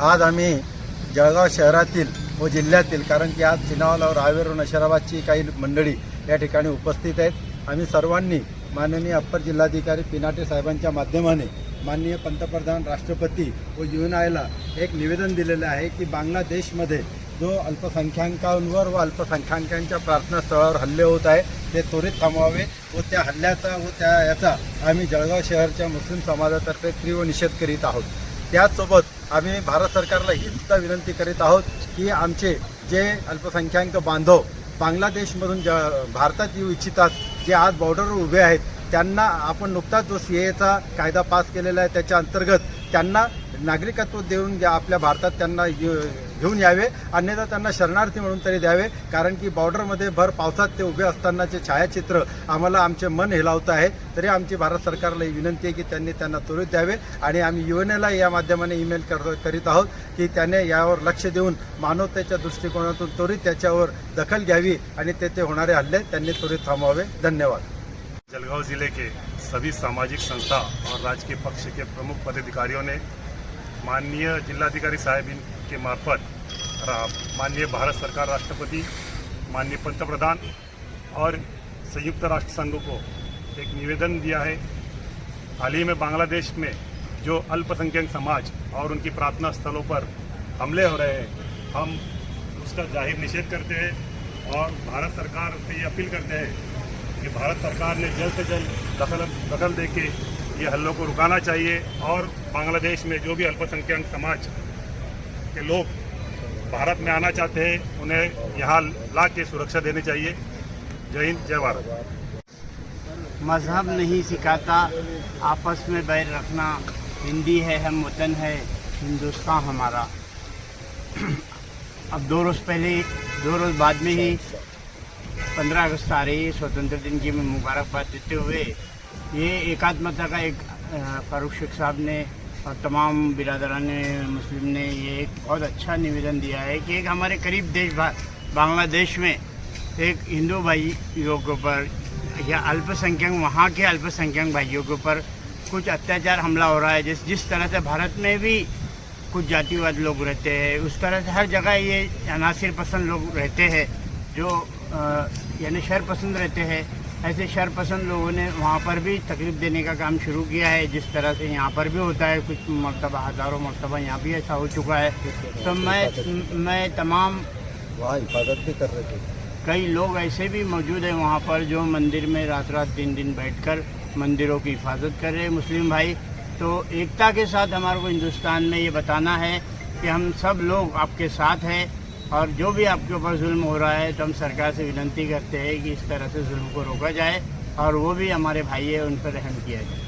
आज आम्ही जळगाव शहरातील व जिल्ह्यातील कारण की आज चिनावला रावेर नशराबादची काही मंडळी या ठिकाणी उपस्थित आहेत. आम्ही सर्वांनी माननीय अप्पर जिल्हाधिकारी पिनाटे साहेबांच्या माध्यमाने माननीय पंतप्रधान राष्ट्रपती व यू आयला एक निवेदन दिलेलं आहे की बांगलादेशमध्ये जो अल्पसंख्याकांवर व अल्पसंख्याकांच्या प्रार्थनास्थळावर हल्ले होत आहे ते त्वरित थांबवावे व त्या हल्ल्याचा व त्या याचा आम्ही जळगाव शहरच्या मुस्लिम समाजातर्फे तीव्र निषेध करीत आहोत. त्याचसोबत आम्ही भारत सरकारला ही सुद्धा विनंती करीत आहोत की आमचे जे अल्पसंख्याक बांधव बांगलादेशमधून ज भारतात येऊ इच्छितात जे आज बॉर्डरवर उभे आहेत त्यांना आपण नुकताच जो सी एचा कायदा पास केलेला आहे त्याच्या अंतर्गत त्यांना नागरिकत्व देऊन आपल्या भारतात त्यांना घेऊन यावे. अन्यथा त्यांना शरणार्थी म्हणून तरी द्यावे. कारण की बॉर्डरमध्ये भर पावसात ते उभे असतानाचे छायाचित्र आम्हाला आमचे मन हेलावतं आहे तरी आमची भारत सरकारला ही विनंती आहे की त्यांनी त्यांना त्वरित द्यावे. आणि आम्ही यू एन एला या माध्यमाने ईमेल कर करीत आहोत की त्याने यावर लक्ष देऊन मानवतेच्या दृष्टिकोनातून त्वरित त्याच्यावर दखल घ्यावी आणि तेथे होणारे हल्ले त्यांनी त्वरित थांबवावे. धन्यवाद. जलगांव जिले के सभी सामाजिक संस्था और राजकीय पक्ष के प्रमुख पदाधिकारियों ने माननीय जिलाधिकारी साहब के मार्फत माननीय भारत सरकार राष्ट्रपति, माननीय पंतप्रधान और संयुक्त राष्ट्र संघ को एक निवेदन दिया है। हाल ही में बांग्लादेश में जो अल्पसंख्यक समाज और उनकी प्रार्थना स्थलों पर हमले हो रहे हैं, हम उसका ज़ाहिर निषेध करते हैं और भारत सरकार से ये अपील करते हैं कि भारत सरकार ने जल्द से जल्द दखल दखल दे के ये हल्लों को रुकाना चाहिए और बांग्लादेश में जो भी अल्पसंख्यक समाज के लोग भारत में आना चाहते हैं, उन्हें यहाँ ला के सुरक्षा देनी चाहिए। जय हिंद, जय भारत। मज़हब नहीं सिखाता, आपस में बैर रखना। हिंदी है, हम वतन है, हिंदुस्तान हमारा। अब दो रोज़ पहले, दो रोज़ बाद में ही पंद्रह अगस्त आ रही है स्वतंत्र दिन की मुबारकबाद देते हुए ये एकात्मता का एक फारूक शेख साहब ने और तमाम बिरादरान मुस्लिम ने ये एक बहुत अच्छा निवेदन दिया है कि एक हमारे करीब देश बांग्लादेश में एक हिंदू भाइयों के ऊपर या अल्पसंख्यक, वहाँ के अल्पसंख्यक भाइयों के ऊपर कुछ अत्याचार, हमला हो रहा है। जिस जिस तरह से भारत में भी कुछ जातिवाद लोग रहते हैं, उस तरह से हर जगह ये अनासर पसंद लोग रहते हैं, जो यानी शर पसंद रहते हैं। ऐसे शरपसंद लोगों ने वहाँ पर भी तकलीफ़ देने का काम शुरू किया है। जिस तरह से यहाँ पर भी होता है कुछ मरतबा हज़ारों मरतबा यहाँ भी ऐसा हो चुका है। तो मैं मैं तमाम वहाँ हिफाजत भी कर रहे थे कई लोग ऐसे भी मौजूद हैं वहाँ पर जो मंदिर में रात रात दिन दिन बैठकर मंदिरों की हिफाजत कर रहे हैं। मुस्लिम भाई तो एकता के साथ हमारे को हिंदुस्तान में ये बताना है कि हम सब लोग आपके साथ हैं। और जो भी आपके ऊपर जुल्म हो रहा है तो हम सरकार से विनती करते हैं कि इस तरह से जुल्म को रोका जाए और वो भी हमारे भाई है, उन पर रहम किया जाए।